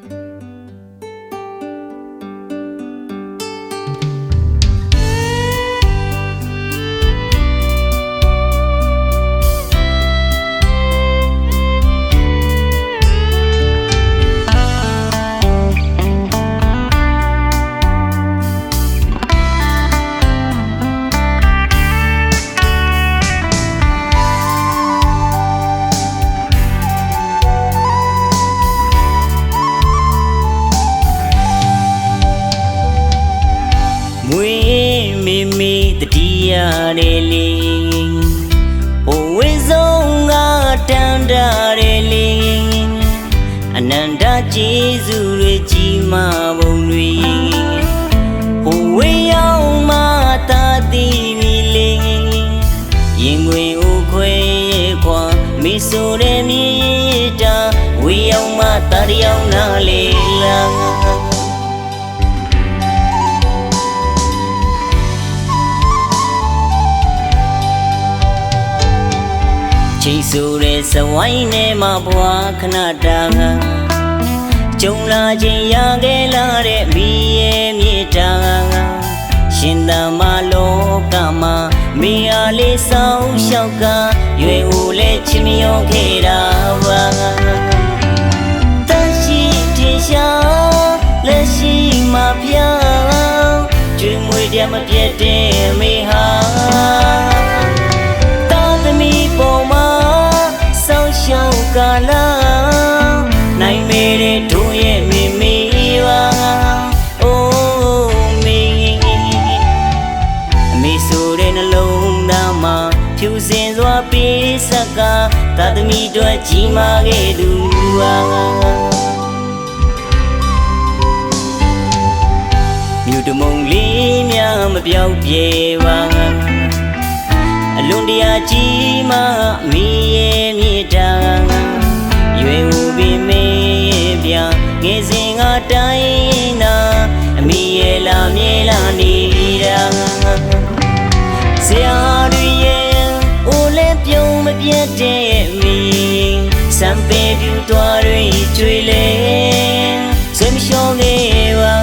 မွေ မိမိတတိယရဲလေဘဝေဆုံးကတန်တာရဲလေအနန္တကျေးဇူးတွေကြီးမားပုံတွေဘဝေရောက်မှသာတိပြီလေရင်ခွင်ဥခွေခွာမိဆိုတဲ့မြေတာဝေရောက်မှတာတယောက်နာလေ ချိန်ဆိုတဲ့စဝိုင်းထဲမှာဘွားခဏတာကကြုံလာခြင်းရခဲ့လာတဲ့မိရဲ့မြေတာကရှင်သန်မလောကမှာမိအားလေးဆောင်လျှောက်ကရွယ်ဦးလဲချစ်မြော်ခဲ့တာပါ တာသမီတို့ကြီးမာခဲ့သူပါမြူတမုံလေးများမပြောက်ပြေပါအလွန်တရာကြီးမှမိရဲ့မြေတာရွယ်ဦးပင်မေးပြငယ်စဉ်ကတိုင်းနာအမိရဲ့လာမြေလာနေတာဆရာတွေရဲ့အိုလဲ ပြုံးမပြတ်တဲ့မိစံပေပြူတော်တွေကျွေလဲဆွေမလျှော်နေပါ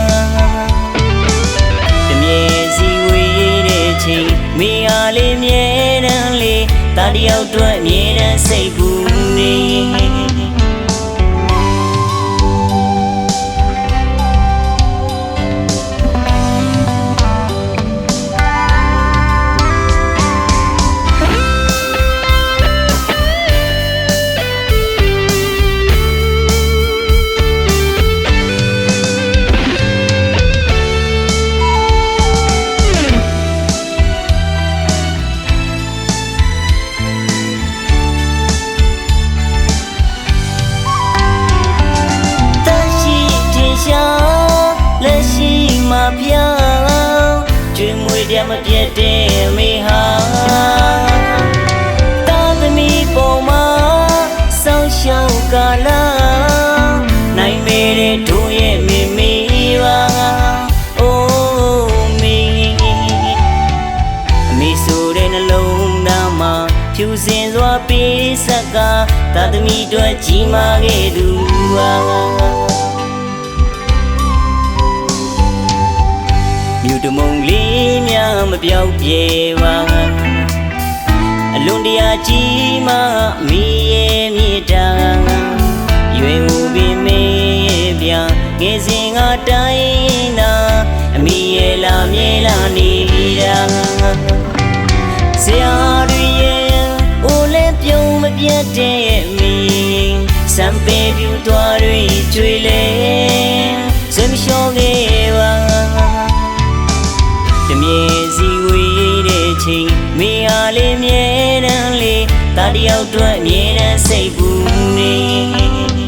တမြေစီဝေးတဲ့ချိန်မိအားလေးမြဲတမ်းလေးတာတယောက်အတွက်မြဲတမ်းစိတ်ကူနေ ကျွေးမွေးတဲ့မပြတ်တဲ့မိဟာတာသမီပေါ်မှာဆောင်းရှောင်းကာလာနိုင်မေတဲ့တို့ရဲ့မိမိပါအိုးမင်းအမေဆိုတဲ့နှလုံးသားမှာဖြူစင်စွာပေးဆက်ကသာသမီတို့ကြီးမာခဲ့သူပါမြူတမုံလေး များမပြောက်ပြေပါအလွန်တရာကြီးမှမိရဲ့မြေတာရွယ်ဦးပင်မေးပြငယ်စဉ်ကတိုင်းနာအမိရဲ့လာမြေလာနေတာဆရာတွေရဲ့အိုလဲပြုံးမပြတ်တဲ့မင်းစံပေပြူတော်တွေကျွေလဲစမလျှော် တမ်းလေးတာတယောက်အတွက်အမြဲတမ်းစိတ်ကူနေ